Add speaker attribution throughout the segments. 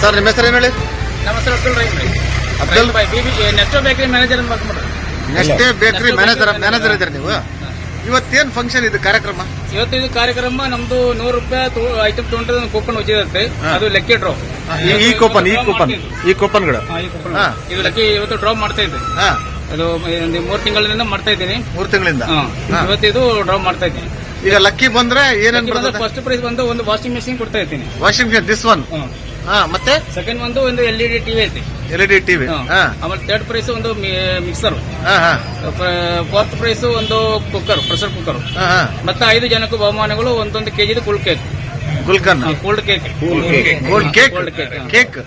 Speaker 1: Sir ನಿಮ್ಮ ಹೆಸರು ಏನು ಹೇಳಿ?
Speaker 2: ನಮಸ್ತೆ ಅಬ್ದುಲ್ ರಹೀಮ್ ರೀ
Speaker 1: ಅಬ್ದುಲ್
Speaker 2: ಬೈ ಬಿ ನೆಕ್ಸ್ಟ್ ಬೇಕರಿ ಮ್ಯಾನೇಜರ್ ಅಂತ ಮಾಡ್ಕೊಂಡ್ರಿ
Speaker 1: ನೆಕ್ಸ್ಟ್ ಬೇಕರಿ ಮ್ಯಾನೇಜರ್ ಮ್ಯಾನೇಜರ್ ಇದ್ದೀರಿ ನೀವು? ಇವತ್ತೇನ್ ಫಂಕ್ಷನ್ ಇದು ಕಾರ್ಯಕ್ರಮ?
Speaker 2: ಇವತ್ತು ಇದು ಕಾರ್ಯಕ್ರಮ ನಮ್ದು ನೂರು ರೂಪಾಯಿ ಐಟಮ್ ತೊಗೊಂಡ್ರೆ ಕೂಪನ್ ಉಚ್ಚಿರುತ್ತೆ
Speaker 1: ಹಾ.
Speaker 2: ಅದು ಲೆಕ್ಕಿ ಡ್ರಾ
Speaker 1: ಈ- ಈ ಕೂಪನ್ ಈ ಕೂಪನ್ ಈ ಕೂಪನ್ಗಳು ಹಾ.
Speaker 2: ಇದು ಲೆಕ್ಕಿ ಇವತ್ತು ಡ್ರಾ ಮಾಡ್ತಾ ಇದ್ದೆ.
Speaker 1: ಹಾ.
Speaker 2: ಅದು ಮೂರು ತಿಂಗಳಿಂದ ಮಾಡ್ತಾ ಇದ್ದೀನಿ.
Speaker 1: ಮೂರು ತಿಂಗಳಿಂದ.
Speaker 2: ಇವತ್ತು ಇದು ಡ್ರಾ ಮಾಡ್ತಾ ಇದ್ದೀನಿ.
Speaker 1: ಈಗ ಲಕ್ಕಿ ಬಂದ್ರೆ ಏನೇನು
Speaker 2: ಫಸ್ಟ್ ಪ್ರೈಸ್ ಬಂದು ಒಂದು ವಾಷಿಂಗ್ ಮೆಷಿನ್ ಕೊಡ್ತಾ ಇದ್ದೀನಿ.
Speaker 1: ವಾಷಿಂಗ್ ಮೆಷಿನ್ ದಿಸ್ ಒನ್ ಹಾ ಮತ್ತೆ?
Speaker 2: ಸೆಕೆಂಡ್ ಒಂದು ಒಂದು ಎಲ್ ಇ ಡಿ ಟಿವಿ ಐತಿ.
Speaker 1: ಎಲ್ ಇ ಡಿ ಟಿವಿ
Speaker 2: ಹಾ. ಆಮೇಲೆ ಥರ್ಡ್ ಪ್ರೈಸ್ ಒಂದು ಮಿಕ್ಸರ್
Speaker 1: ಹಾ ಹಾ.
Speaker 2: ಫೋರ್ತ್ ಪ್ರೈಸ್ ಒಂದು ಕುಕ್ಕರ್ ಪ್ರೆಷರ್ ಕುಕ್ಕರ್
Speaker 1: ಹಾ ಹಾ.
Speaker 2: ಮತ್ತೆ ಐದು ಜನಕ್ಕೂ ಬಹುಮಾನಗಳು ಒಂದೊಂದು ಕೆಜಿದು ಕುಲ್ ಕೇಕ್
Speaker 1: ಗುಲ್ಕನ್
Speaker 2: cold cake
Speaker 1: gold cake cake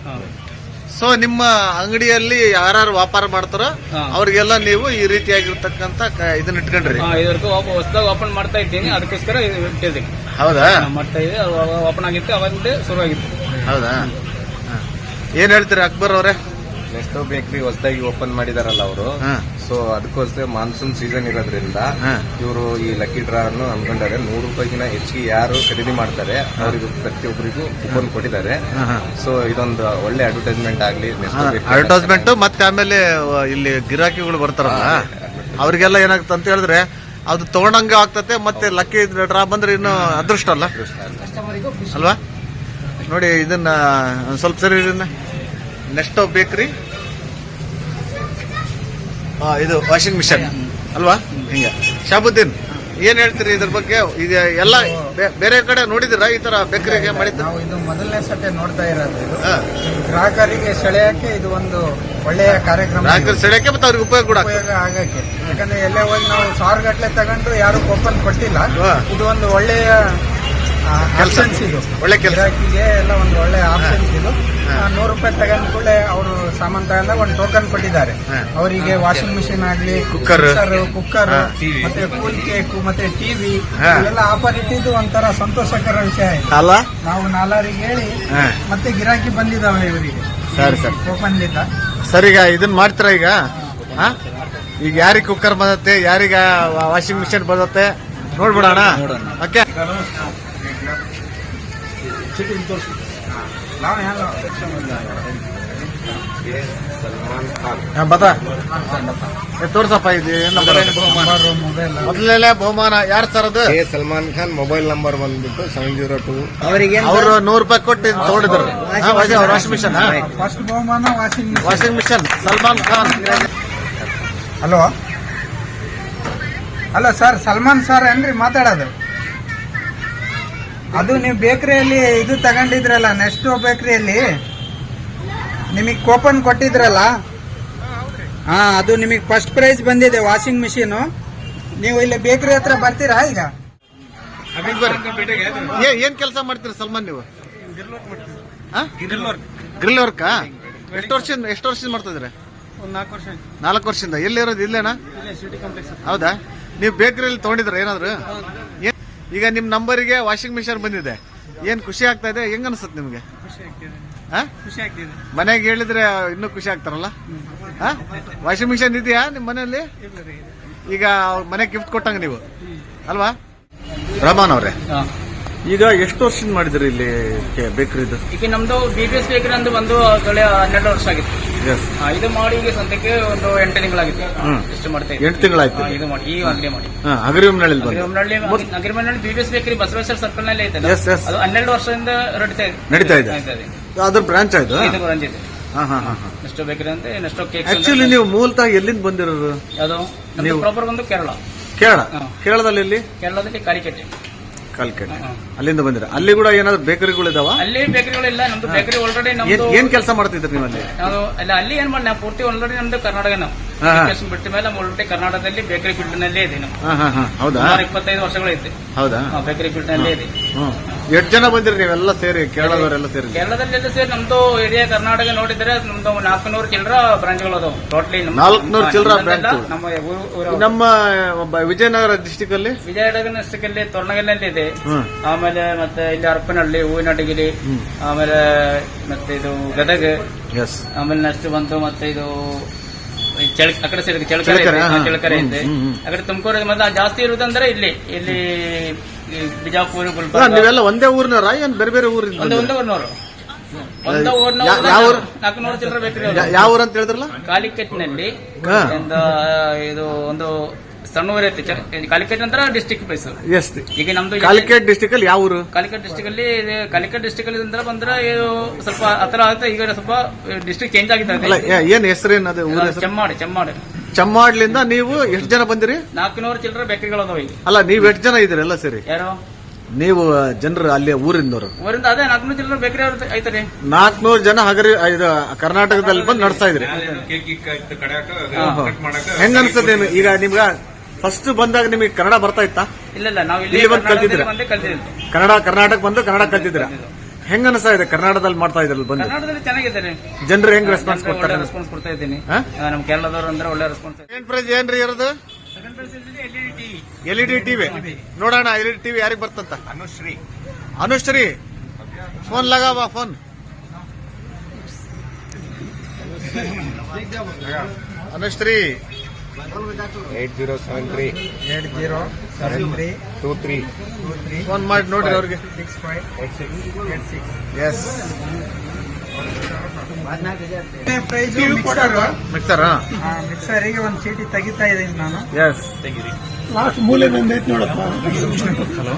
Speaker 1: so ನಿಮ್ಮ ಅಂಗಡಿಯಲ್ಲಿ ಯಾರು ವ್ಯಾಪಾರ ಮಾಡ್ತಾರೋ. ಅವ್ರಿಗೆಲ್ಲ ನೀವು ಈ ರೀತಿಯಾಗಿರ್ತಕ್ಕಂತ ಕ- ಇದನ್ನ ಇಟ್ಕೊಂಡ್ರಿ.
Speaker 2: ಹೊಸದಾಗ ಓಪನ್ ಮಾಡ್ತಾ ಇದ್ದೀನಿ. ಅದಕ್ಕೋಸ್ಕರ
Speaker 1: ಹೌದಾ?
Speaker 2: ಮತ್ತೆ ಮಾಡ್ತಾ ಇದ್ದೀವಿ ಓಪನ್ ಆಗಿತ್ತು ಅವಾಗಿಂದ ಶುರುವಾಗಿತ್ತು.
Speaker 1: ಹೌದಾ. ಏನ್ ಹೇಳ್ತೀರಾ ಅಕ್ಬರ್ ಅವರೇ?
Speaker 3: ನೆಕ್ಸ್ಟ್ ಬೇಕರಿ ಹೊಸದಾಗಿ ಓಪನ್ ಮಾಡಿದಾರಲ್ಲ ಅವರು. ಸೊ ಅದಕ್ಕೋಸ್ಕರ ಮಾನ್ಸೂನ್ ಸೀಸನ್ ಇರೋದ್ರಿಂದ
Speaker 1: ಹಾ.
Speaker 3: ಇವರು ಈ ಲಕ್ಕಿ ಡ್ರಾ ಅನ್ನು ಅನ್ಕೊಂಡಾರೆ. ನೂರು ರೂಪಾಯಿಗಿನ ಹೆಚ್ಚಿಗೆ ಯಾರು ಖರೀದಿ ಮಾಡ್ತಾರೆ ಅವರಿಗೂ ಪ್ರತಿಯೊಬ್ಬರಿಗೂ ಕೂಪನ್ ಕೊಟ್ಟಿದ್ದಾರೆ. ಸೊ ಇದೊಂದು ಒಳ್ಳೆ ಅಡ್ವರ್ಟೈಸ್ಮೆಂಟ್ ಆಗಲಿ
Speaker 1: ಅಡ್ವರ್ಟೈಸ್ಮೆಂಟ್ ಮತ್ತೆ ಆಮೇಲೆ ಇಲ್ಲಿ ಗಿರಾಕಿಗಳು ಬರ್ತಾರಲ್ಲ? ಅವ್ರಿಗೆಲ್ಲ ಏನಾಗುತ್ತೆ ಅಂತ ಹೇಳಿದ್ರೆ ಅದು ತಗೊಂಡಂಗೆ ಆಗ್ತತೆ ಮತ್ತೆ ಲಕ್ಕಿ ಡ್ರಾ ಬಂದ್ರೆ ಇನ್ನು ಅದೃಷ್ಟ ಅಲ್ಲ? ಅಲ್ವಾ? ನೋಡಿ ಇದನ್ನ ಒಂದ್ ಸ್ವಲ್ಪ ಸರಿ ಇದನ್ನ ನೆಕ್ಸ್ಟ್ ಬೇಕ್ರಿ. ಇದು ವಾಷಿಂಗ್ ಮಿಷನ್ ಅಲ್ವಾ? ಹಿಂಗೆ. ಶಾಬುದ್ದೀನ್ ಏನ್ ಹೇಳ್ತೀರಿ ಇದ್ರ ಬಗ್ಗೆ? ಇದು ಎಲ್ಲ ಬೇರೆ ಕಡೆ ನೋಡಿದಿರ ಈ ತರ ಬೇಕರಿಗೆ ಮಾಡಿದ್ದು?
Speaker 4: ನಾವು ಇದು ಮೊದಲನೇ ಸತಿ ನೋಡ್ತಾ ಇರೋದು ಇದು. ಗ್ರಾಹಕರಿಗೆ ಸೆಳೆಯಕ್ಕೆ ಇದು ಒಂದು ಒಳ್ಳೆಯ ಕಾರ್ಯಕ್ರಮ.
Speaker 1: ಗ್ರಾಹಕರು ಸೆಳೆಯಕ್ಕೆ ಮತ್ತೆ ಅವ್ರಿಗೆ ಉಪಯೋಗ ಕೂಡ
Speaker 4: ಉಪಯೋಗ ಆಗಕ್ಕೆ. ಯಾಕಂದ್ರೆ ಎಲ್ಲೇ ಹೋಗಿ ನಾವು ಸಾವಿರ ಗಟ್ಟಲೆ ತಗೊಂಡು ಯಾರು ಕೂಪನ್ ಕೊಟ್ಟಿಲ್ಲ. ಇದು ಒಂದು ಒಳ್ಳೆಯ
Speaker 1: ಕೆಲ್ಸ.
Speaker 4: ಇದು.
Speaker 1: ಒಳ್ಳೆ ಕೆಲಸ.
Speaker 4: ಎಲ್ಲ ಒಂದು ಒಳ್ಳೆ ಆಪ್ಷನ್ಸ್ ಇದು. ನೂರು ರೂಪಾಯಿ ತಗೊಂಡ ಕೂಡಲೇ ಅವರು ಸಾಮಾನು ತಗೊಂಡಾಗ ಒಂದು ಟೋಕನ್ ಕೊಟ್ಟಿದ್ದಾರೆ. ಅವರಿಗೆ ವಾಷಿಂಗ್ ಮಿಷಿನ್ ಆಗಲಿ
Speaker 1: ಕುಕ್ಕರ್.
Speaker 4: ಕುಕ್ಕರ್. ಮತ್ತೆ ಕೂಲ್ ಕೇಕ್ ಮತ್ತೆ ಟಿವಿ ಎಲ್ಲ ಆಫರ್ ಇಟ್ಟಿದ್ದು ಒಂಥರ ಸಂತೋಷಕರ ವಿಷಯ ಆಯ್ತು
Speaker 1: ಅಲ್ಲ
Speaker 4: ನಾವು ನಾಲಾರಿಗೆ ಹೇಳಿ. ಮತ್ತೆ ಗಿರಾಕಿ ಬಂದಿದ್ದಾವೆ ಇವರಿಗೆ.
Speaker 1: ಸರಿ ಸರ್.
Speaker 4: ಓಪನ್ಲಿಂದ
Speaker 1: ಸರ್ ಈಗ ಇದನ್ನ ಮಾಡ್ತೀರಾ ಈಗ? ಹಾ? ಈಗ ಯಾರಿಗೆ ಕುಕ್ಕರ್ ಬಂದತ್ತೆ ಯಾರಿಗ ವಾಷಿಂಗ್ ಮಿಷಿನ್ ಬಂದತ್ತೆ ನೋಡ್ಬಿಡೋಣ. ಓಕೆ
Speaker 3: ಸಲ್ಮಾನ್ ಖಾನ್
Speaker 1: ಹಾ, ಬತ್ತ ಏ, ತೋರ್ಸಪ್ಪ ಇದು ಏನ್ ನಂಬರ್
Speaker 4: ಮೊಬೈಲ್
Speaker 1: ಮೊದಲನೇ ಬಹುಮಾನ. ಯಾರು ಸರ್ ಅದು?
Speaker 3: K Salman Khan mobile number ಬಂದ್ಬಿಟ್ಟು ಸೆವೆನ್ ಜೀರೋ ಟೂ
Speaker 4: ಅವರಿಗೆ
Speaker 1: ಅವರು ನೂರು ರೂಪಾಯಿ ಕೊಟ್ಟು ತೋಡಿದ್ರು ವಾಷಿಂಗ್ ಮಿಷನ್.
Speaker 4: ಫಸ್ಟ್ ಬಹುಮಾನ washing
Speaker 1: washing machine. Salman Khan.
Speaker 4: Hello? Hello sir Salman sir ಏನ್ರಿ ಮಾತಾಡೋದು? ಅದು ನೀವು ಬೇಕರಿಯಲ್ಲಿ ಇದು ತಗೊಂಡಿದ್ರಲ್ಲ ನೆಕ್ಸ್ಟ್ ಬೇಕರಿಯಲ್ಲಿ? ನಿಮಗೆ ಕೂಪನ್ ಕೊಟ್ಟಿದ್ರಲ್ಲ? ಹಾ ಅದು ನಿಮಗೆ ಫಸ್ಟ್ ಪ್ರೈಸ್ ಬಂದಿದೆ ವಾಷಿಂಗ್ ಮಿಷಿನ್ ನೀವು ಇಲ್ಲಿ ಬೇಕರಿ ಹತ್ರ ಬರ್ತೀರಾ ಈಗ?
Speaker 1: ಏ- ಏನ್ ಕೆಲಸ ಮಾಡ್ತೀರಾ ಸಲ್ಮಾನ್ ನೀವು? ಗ್ರಿಲ್ ವರ್ಕ್ ಎಷ್ಟು ವರ್ಷದಿಂದ ಎಷ್ಟು ವರ್ಷದಿಂದ ಮಾಡ್ತಾ ಇದ್ರೆ
Speaker 4: ಒಂದು ನಾಲ್ಕು ವರ್ಷ
Speaker 1: ನಾಲ್ಕು ವರ್ಷದಿಂದ ಎಲ್ಲಿರೋದು ಇಲ್ಲೇನಾ?
Speaker 4: ಸಿಟಿ ಕಾಂಪ್ಲೆಕ್ಸ್
Speaker 1: ಹೌದಾ? ನೀವು ಬೇಕರಿಯಲ್ಲಿ ತಗೊಂಡಿದ್ರ ಏನಾದ್ರು? ಏನ್- ಈಗ ನಿಮ್ ನಂಬರಿಗೆ ವಾಷಿಂಗ್ ಮಿಷಿನ್ ಬಂದಿದೆ. ಏನ್ ಖುಷಿ ಆಗ್ತಾ ಇದೆ? ಹೆಂಗ್ ಅನ್ಸುತ್ತೆ ನಿಮ್ಗೆ?
Speaker 4: ಖುಷಿ ಆಗ್ತಿದೆ.
Speaker 1: ಹಾ?
Speaker 4: ಖುಷಿ ಆಗ್ತಿದೆ.
Speaker 1: ಮನೆಗೆ ಹೇಳಿದ್ರೆ ಇನ್ನೂ ಖುಷಿ ಆಗ್ತಾರಲ್ಲ? ವಾಷಿಂಗ್ ಮಿಷಿನ್ ಇದೆಯಾ ನಿಮ್ ಮನೆಯಲ್ಲಿ? ಈಗ ಅವ್ರ್ ಮನೆಗೆ ಗಿಫ್ಟ್ ಕೊಟ್ಟಂಗ ನೀವು. ಅಲ್ವಾ? ರಮಾನ್ ಅವ್ರೆ. ಈಗ ಎಷ್ಟು ವರ್ಷದಿಂದ ಮಾಡಿದ್ರಿ ಇಲ್ಲಿ ಬೇಕರಿದು
Speaker 2: ಈಗ ನಮ್ದು ಬಿ ಬಿ ಎಸ್ ಬೇಕರಿ ಅಂದ್ರೆ ಒಂದು ಕಳೆ ಹನ್ನೆರಡು ವರ್ಷ ಆಗಿತ್ತು. ಆ, ಇದು ಮಾಡಿ ಈಗ ಸದ್ಯಕ್ಕೆ ಒಂದು ಎಂಟು ತಿಂಗಳಾಗಿತ್ತು
Speaker 1: ಹ್ಮ್.
Speaker 2: ಇಷ್ಟು ಮಾಡ್ತಾ ಇದ್ದೀವಿ.
Speaker 1: ಎಂಟು ತಿಂಗಳಾಯ್ತು.
Speaker 2: ಆ, ಇದು ಮಾಡಿ ಈ ಅಂಗಡಿ ಮಾಡಿ.
Speaker 1: ಅಗರಿಯಂನಳ್ಳಿ ಬಂದು
Speaker 2: agreement B B S bakery Basaveshwara ಸರ್ಕಲ್ನಲ್ಲಿ ಐತೆ
Speaker 1: Yes, yes.
Speaker 2: ಅದು ಹನ್ನೆರಡು ವರ್ಷದಿಂದ ನಡೀತಾ ಇದೆ.
Speaker 1: ನಡೀತಾ ಇದೆ. ಅದ್ರ ಬ್ರಾಂಚ್ ಆಯ್ತು
Speaker 2: ಇದು? ಇದೆ
Speaker 1: ಹಾ ಹಾ ಹಾ
Speaker 2: ನೆಸ್ಟೋ ಬೇಕರಿ ಅಂತ ನೆಸ್ಟೋ ಕೇಕ್
Speaker 1: ಆಕ್ಚುಲಿ ನೀವು ಮೂಲತಃ ಎಲ್ಲಿಂದ ಬಂದಿರೋದು?
Speaker 2: ಅದು
Speaker 1: ನೀವು-
Speaker 2: ಪ್ರಾಪರ್ ಬಂದು ಕೇರಳ.
Speaker 1: ಕೇರಳ?
Speaker 2: ಹಾ.
Speaker 1: ಕೇರಳದಲ್ಲಿ ಇಲ್ಲಿ
Speaker 2: ಕೇರಳದಲ್ಲಿ ಕಾಲಿಕೆಟ್ಟೆ
Speaker 1: ಕಾಲ್ಕೆಟ್. ಅಲ್ಲಿಂದ ಬಂದಿರ. ಅಲ್ಲಿ ಕೂಡ ಏನಾದ್ರು ಬೇಕರಿಗಳು ಇದಾವ?
Speaker 2: ಅಲ್ಲಿ ಬೇಕರಿಗಳಿಲ್ಲ ನಮ್ದು ಬೇಕರಿ ಆಲ್ರೆಡಿ
Speaker 1: ಏನ್
Speaker 2: ನಮ್ದು
Speaker 1: ಏನ್ ಕೆಲಸ ಮಾಡ್ತಿದ್ರಿ ನೀವು ಅಲ್ಲಿ?
Speaker 2: ನಾವು ಅಲ್ಲ ಅಲ್ಲಿ ಏನ್ ಮಾಡಿ ನಾವು ಪೂರ್ತಿ ಆಲ್ರೆಡಿ ನಮ್ದು ಕರ್ನಾಟಕ ನಾವು. ಬಿಟ್ಟ ಮೇಲೆ ಆಲ್ರೆಡಿ ಕರ್ನಾಟಕದಲ್ಲಿ ಬೇಕರಿ ಫೀಲ್ಡ್ ನಲ್ಲೇ ಇದೆ ನಾವು
Speaker 1: ಹೌದಾ?
Speaker 2: ಸುಮಾರು ಇಪ್ಪತ್ತೈದು ವರ್ಷಗಳೈತೆ
Speaker 1: ಹೌದಾ?
Speaker 2: ಬೇಕರಿ ಫೀಲ್ಡ್ ನಲ್ಲೇ ಇದೆ
Speaker 1: ಎಷ್ಟು ಜನ ಬಂದಿರಿ ನೀವೆಲ್ಲ ಸೇರಿ ಕೇರಳದವರೆಲ್ಲ ಸೇರಿ?
Speaker 2: ಕೇರಳದಲ್ಲಿ ಸೇರಿ ನಮ್ದು ಇಡೀ ಕರ್ನಾಟಕ ನೋಡಿದ್ರೆ ನಮ್ದು ನಾಲ್ಕುನೂರು ಚಿಲ್ಲರ ಬ್ರಾಂಚ್ಗಳು ಅದಾವ. ಟೋಟ್ಲಿ
Speaker 1: ನಾಲ್ಕುನೂರು ಚಿಲ್ಲರ ಬ್ರಾಂಚ್.
Speaker 2: ನಮ್ಮ ವಿಜಯನಗರ ಡಿಸ್ಟಿಕ್
Speaker 1: ನಮ್ಮ ವಿಜಯನಗರ ಡಿಸ್ಟಿಕ್ ಅಲ್ಲಿ?
Speaker 2: ತೋರಣಗಲ್ನಲ್ಲಿ ಇದೆ. ಆಮೇಲೆ ಮತ್ತೆ ಇಲ್ಲಿ ಹರಪನಹಳ್ಳಿ ಹೂವಿನಡಗಿರಿ ಆಮೇಲೆ ಮತ್ತೆ ಇದು ಗದಗ. ಆಮೇಲೆ ನೆಕ್ಸ್ಟ್ ಬಂತು ಮತ್ತೆ ಇದು ಆ ಕಡೆ ಸೈಡ್ ಚಳಕರೆ ಇದೆ. ಆ ಕಡೆ ತುಮಕೂರು ಮತ್ತೆ ಜಾಸ್ತಿ ಇರುವುದಂದ್ರೆ ಇಲ್ಲಿ ಇಲ್ಲಿ ಬಿಜಾಪುರ ಗುಲ್ಬರ್ಗ.
Speaker 1: ನೀವೆಲ್ಲ ಒಂದೇ ಊರಿನವರ ಏನ್ ಬೇರೆ ಬೇರೆ ಊರಿನ
Speaker 2: ಒಂದೇ ಒಂದೇ ಊರಿನವರು
Speaker 1: ಯಾವ ಊರು? ಅಂತ ಹೇಳಿದ್ರಲ್ಲ?
Speaker 2: ಕಾಲಿಕೆಟ್ನಲ್ಲಿ. ಇದು ಒಂದು ಕಾಲಿಕೆಟ್ ನಂತರ ಡಿಸ್ಟಿಕ್ ಪ್ಲೇಸ್
Speaker 1: ಎಸ್
Speaker 2: ಈಗ ನಮ್ದು ಇಲ್ಲಿ-
Speaker 1: ಕಾಲಿಕೇಟ್ ಡಿಸ್ಟಿಕ್ ಅಲ್ಲಿ ಯಾವ ಊರು
Speaker 2: ಕಾಲಿಕಟ್ ಡಿಸ್ಟಿಕ್ ಅಲ್ಲಿ ಕಾಲಿಕೇಟ್ ಡಿಸ್ಟಿಕ್ ಅಲ್ಲಿ ಅಂದ್ರೆ ಬಂದ್ರೆ ಸ್ವಲ್ಪ ಹತ್ರ ಆಗುತ್ತೆ ಈಗ ಸ್ವಲ್ಪ ಡಿಸ್ಟಿಕ್ ಚೇಂಜ್
Speaker 1: ಆಗಿದೆ ಏನ್ ಹೆಸರು ಹೆಸರು?
Speaker 2: ಚೆಮ್ಮಾಡಿ ಚೆಮ್ಮಾಡಿ.
Speaker 1: ಚಮ್ಮಾಡ್ಲಿಂದ ನೀವು ಎಷ್ಟು ಜನ ಬಂದಿರಿ?
Speaker 2: ನಾಲ್ಕುನೂರು ಚಿಲ್ಲರೆ ಬೇಕರಿಗಳು ಅದಾವ
Speaker 1: ಅಲ್ಲ ನೀವು ಎಷ್ಟು ಜನ ಇದ್ರಿ ಎಲ್ಲ ಸೇರಿ?
Speaker 2: ಯಾರು?
Speaker 1: ನೀವು ಜನರು ಅಲ್ಲಿ ಊರಿಂದವರು.
Speaker 2: ಊರಿಂದ ಅದೇ ನಾಲ್ಕುನೂರು ಚಿಲ್ಲರೆ ಬೇಕರಿ ಐತರಿ ಐತಾರೆ.
Speaker 1: ನಾಲ್ಕನೂರು ಜನ ಹಗರಿ ಇದು ಕರ್ನಾಟಕದಲ್ಲಿ ಬಂದು ನಡೆಸ್ತಾ ಇದ್ರಿ. ಹೆಂಗ ಅನ್ಸುತ್ತೆ ನಿಮ್ಗೆ? ಈಗ ನಿಮ್ಗ ಫಸ್ಟ್ ಬಂದಾಗ ನಿಮಗೆ ಕನ್ನಡ ಬರ್ತಾ ಇತ್ತಾ?
Speaker 2: ಇಲ್ಲ ಇಲ್ಲ ನಾವು ಇಲ್ಲಿ
Speaker 1: ಬಂದು
Speaker 2: ಕಲ್ತಿದ್ದು
Speaker 1: ಕನ್ನಡ ಕರ್ನಾಟಕ ಬಂದು ಕನ್ನಡ ಕಲ್ತಿದ್ರ ಹೆಂಗ ಅನಿಸ್ತಾ ಇದೆ ಕರ್ನಾಟಕದಲ್ಲಿ ಮಾಡ್ತಾ ಇದ್ರಲ್ಲಿ ಬಂದು?
Speaker 2: ಕರ್ನಾಟಕದಲ್ಲಿ ಚೆನ್ನಾಗಿದ್ದಾರೆ
Speaker 1: ಜನರು ಹೆಂಗ್ ರೆಸ್ಪಾನ್ಸ್ ಕೊಡ್ತಾರೆ?
Speaker 2: ರೆಸ್ಪಾನ್ಸ್ ಕೊಡ್ತಾ ಇದ್ದೀನಿ. ನಮ್ಮ ಕೇರಳದವರು ಅಂದ್ರೆ ಒಳ್ಳೆ ರೆಸ್ಪಾನ್ಸ್
Speaker 1: ಏನ್ ಪ್ರೈಸ್ ಏನ್ರಿ ಇರೋದು? ಎಲ್ ಇ ಡಿ ಟಿವಿ ನೋಡೋಣ ಎಲ್ ಇ ಡಿ ಟಿವಿ ಯಾರಿಗೆ ಬರ್ತಂತ?
Speaker 3: Anushree.
Speaker 1: Anushree phone ಲಗಾವ phone Anushree
Speaker 3: eight zero seven three.
Speaker 4: Eight zero seven three.
Speaker 3: Two three.
Speaker 4: Two three.
Speaker 1: Phone ಮಾಡಿ ನೋಡಿ ಅವ್ರಿಗೆ.
Speaker 4: Six five
Speaker 3: eight six
Speaker 4: eight six
Speaker 1: yes
Speaker 4: prize mixer
Speaker 1: mixer
Speaker 4: ಮಿಕ್ಸರಿಗೆ ಒಂದು ಚೀಟಿ ತೆಗಿತಾ ಇದ್ದೀನಿ ನಾನು.
Speaker 1: ಎಸ್
Speaker 3: ನೋಡಪ್ಪ. ಹಲೋ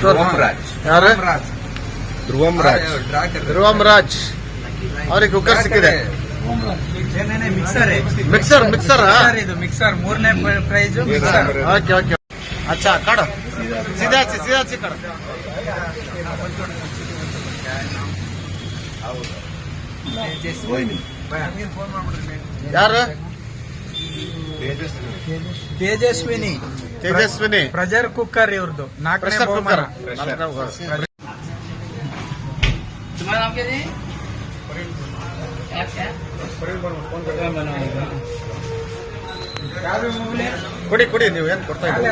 Speaker 1: ಧ್ರುವಂ
Speaker 4: ರಾಜ್.
Speaker 3: ಧ್ರುವಂ ರಾಜ್.
Speaker 1: ಧ್ರುವಂ ರಾಜ್. ಅವ್ರಿಗೆ ಕುಕ್ಕರ್ ಸಿಕ್ಕಿದೆ.
Speaker 4: ಮಿಕ್ಸರ್
Speaker 1: ಮಿಕ್ಸರ್ ಮಿಕ್ಸರ್
Speaker 4: ಇದು ಮಿಕ್ಸರ್ ಮೂರನೇ ಪ್ರೈಸ್
Speaker 1: ಓಕೆ ಓಕೆ ಅಚ್ಚಾ ಕಡ. ಸೀದಾ ಸೀದಾ ಕಡ. ಯಾರು?
Speaker 4: ತೇಜಸ್ವಿನಿ.
Speaker 1: ತೇಜಸ್ವಿನಿ.
Speaker 4: ಪ್ರೆಷರ್ ಕುಕ್ಕರ್ ಇವ್ರದ್ದು ನಾಲ್ಕು
Speaker 1: ಪ್ರೆಷರ್ ಕುಕ್ಕರ್ ಕೊಡಿ ಕೊಡಿ ನೀವು ಏನ್ ಕೊಡ್ತಾ ಇದ್ದೀರಿ?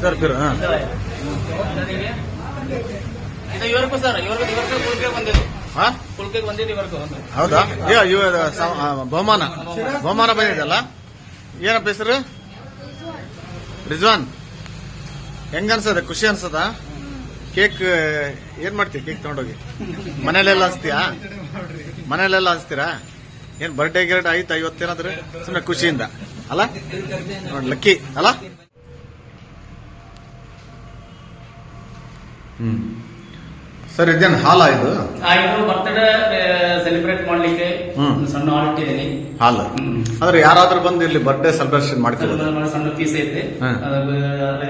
Speaker 1: ಸರ್ ಬಿರು ಹಾ.
Speaker 2: ಇದು ಇವರಿಗೂ ಸರ್ ಇವ್ರಿಗೆ ಇವರಿಗೆ ಕುಲ್ಕೆ ಬಂದಿದ್ದು.
Speaker 1: ಹಾ?
Speaker 2: ಕುಲ್ಕೆ ಬಂದಿದ್ದು ಇವರಿಗೂ.
Speaker 1: ಹೌದಾ? ಬಹುಮಾನ. ಬಹುಮಾನ ಬಂದಿದೆಯಲ್ಲ? ಏನಪ್ಪ ಹೆಸರು? ರಿಜ್ವಾನ್, ಹೆಂಗ ಅನ್ಸದ? ಖುಷಿ ಅನ್ಸದ? ಕೇಕ್, ಏನ್ ಮಾಡ್ತೀಯ ಕೇಕ್ ತಗೊಂಡೋಗಿ? ಮನೇಲೆಲ್ಲ ಹಚ್ತೀಯಾ? ಮನೇಲೆಲ್ಲ ಹಚ್ತೀರಾ? ಏನ್ ಬರ್ಡೇ ಗಿರ್ಡ್ ಆಯ್ತು ಐವತ್ತೇನಾದ್ರೆ ಸುಮ್ಮನೆ ಖುಷಿಯಿಂದ. ಅಲ್ಲ? ನೋಡಿ, ಲಕ್ಕಿ. ಅಲ್ಲ? ಹ್ಮ್. ಸರ್ ಇದೇನು ಹಾಲ ಇದು?
Speaker 2: ಆ, ಇದು ಬರ್ತ್ಡೇ ಸೆಲೆಬ್ರೇಟ್ ಮಾಡ್ಲಿಕ್ಕೆ
Speaker 1: ಹ್ಮ್.
Speaker 2: ಒಂದು ಸಣ್ಣ ಹಾಲ್ ಇಟ್ಟಿದ್ದೀನಿ.
Speaker 1: ಹಾಲ್. ಅಂದ್ರೆ ಯಾರಾದ್ರೂ ಬಂದು ಇಲ್ಲಿ ಬರ್ಡೇ ಸೆಲೆಬ್ರೇಷನ್ ಮಾಡ್ತಿರೋದು
Speaker 2: ಸಣ್ಣ- ಪೀಸ್ ಐತೆ.
Speaker 1: ಹ್ಮ್.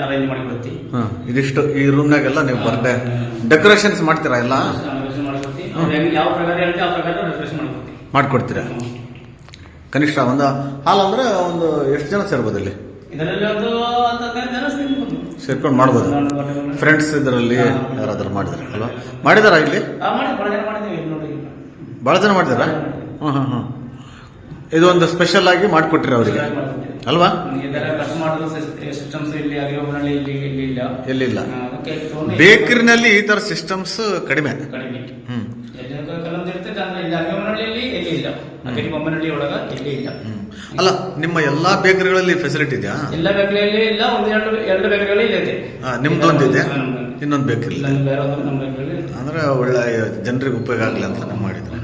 Speaker 2: ಅರೇಂಜ್ ಮಾಡಿ ಕೊಡ್ತೀವಿ
Speaker 1: ಹ್ಮ್. ಇದಿಷ್ಟು ಈ ರೂಮ್ನಾಗೆಲ್ಲ ನೀವು ಬರ್ಡೇ ಡೆಕೋರೇಷನ್ಸ್ ಮಾಡ್ತೀರಾ ಎಲ್ಲ?
Speaker 2: ಅವ್ರು ಹೆಂಗ್ ಯಾವ ಪ್ರಕಾರ ಹೇಳ್ತೀವಿ ಆ ಪ್ರಕಾರ ಡೆಕೋರೇಷನ್ ಮಾಡಿಕೊಡ್ತೀವಿ.
Speaker 1: ಮಾಡ್ಕೊಡ್ತೀರಾ? ಕನಿಷ್ಠ ಒಂದು ಹಾಲ್ ಅಂದ್ರೆ ಒಂದು ಎಷ್ಟು ಜನ ಸೇರ್ಬೋದು ಇಲ್ಲಿ? ಸೇರ್ಕೊಂಡು ಮಾಡ್ಬೋದು. ಫ್ರೆಂಡ್ಸ್ ಇದರಲ್ಲಿ ಯಾರಾದ್ರೂ ಮಾಡಿದಾರೆ ಅಲ್ವಾ? ಮಾಡಿದಾರಾ ಇಲ್ಲಿ?
Speaker 2: ಭಾಳ ಜನ ಮಾಡಿದ್ದೀವಿ ಇಲ್ಲಿ ನೋಡಿ
Speaker 1: ಜನ ಮಾಡಿದಾರಾ? ಹ್ಞೂ ಹ್ಞೂ ಇದು ಒಂದು ಸ್ಪೆಷಲ್ ಆಗಿ ಮಾಡಿಕೊಟ್ರಿ ಅವರಿಗೆ. ಅಲ್ವಾ?
Speaker 2: ಇದೆಲ್ಲ ಕಟ್ ಮಾಡೋದು ಸಿಸ್ಟಮ್ಸ್ ಇಲ್ಲಿ ಅರಿವನಲ್ಲಿ ಇಲ್ಲಿ ಇಲ್ಲಿ ಇಲ್ಲ.
Speaker 1: ಎಲ್ಲಿಲ್ಲ?
Speaker 2: ಅದಕ್ಕೆ
Speaker 1: ಬೇಕರಿನಲ್ಲಿ ಈ ತರ ಸಿಸ್ಟಮ್ಸ್ ಕಡಿಮೆ.
Speaker 2: ಕಡಿಮೆ. ಇಲ್ಲ ಅಗಡಿ ಬೊಮ್ಮನಹಳ್ಳಿ ಒಳಗ ಎಲ್ಲಿ ಇಲ್ಲ.
Speaker 1: ಹ್ಮ್. ಅಲ್ಲ ನಿಮ್ಮ ಎಲ್ಲಾ ಬೇಕರಿಗಳಲ್ಲಿ ಫೆಸಿಲಿಟಿ ಇದೆಯಾ?
Speaker 2: ಎಲ್ಲ ಬೇಕರಿಯಲ್ಲಿ ಇಲ್ಲ ಒಂದು ಎರಡು ಎರಡು ಬೇಕರಿಗಳಲ್ಲಿ ಇಲ್ಲ ಇದೆ?
Speaker 1: ಆ, ನಿಮ್ದೊಂದಿದೆ ಇನ್ನೊಂದು ಬೇಕರಿ
Speaker 2: ಇಲ್ಲ ಬೇರೆ ಒಂದು ನಮ್ಮ ಬೇಕರಿಯಲ್ಲಿ
Speaker 1: ಅಂದ್ರೆ ಒಳ್ಳೆ ಜನರಿಗೆ ಉಪಯೋಗ ಆಗಲಿ ಅಂತ ಮಾಡಿದ್ರು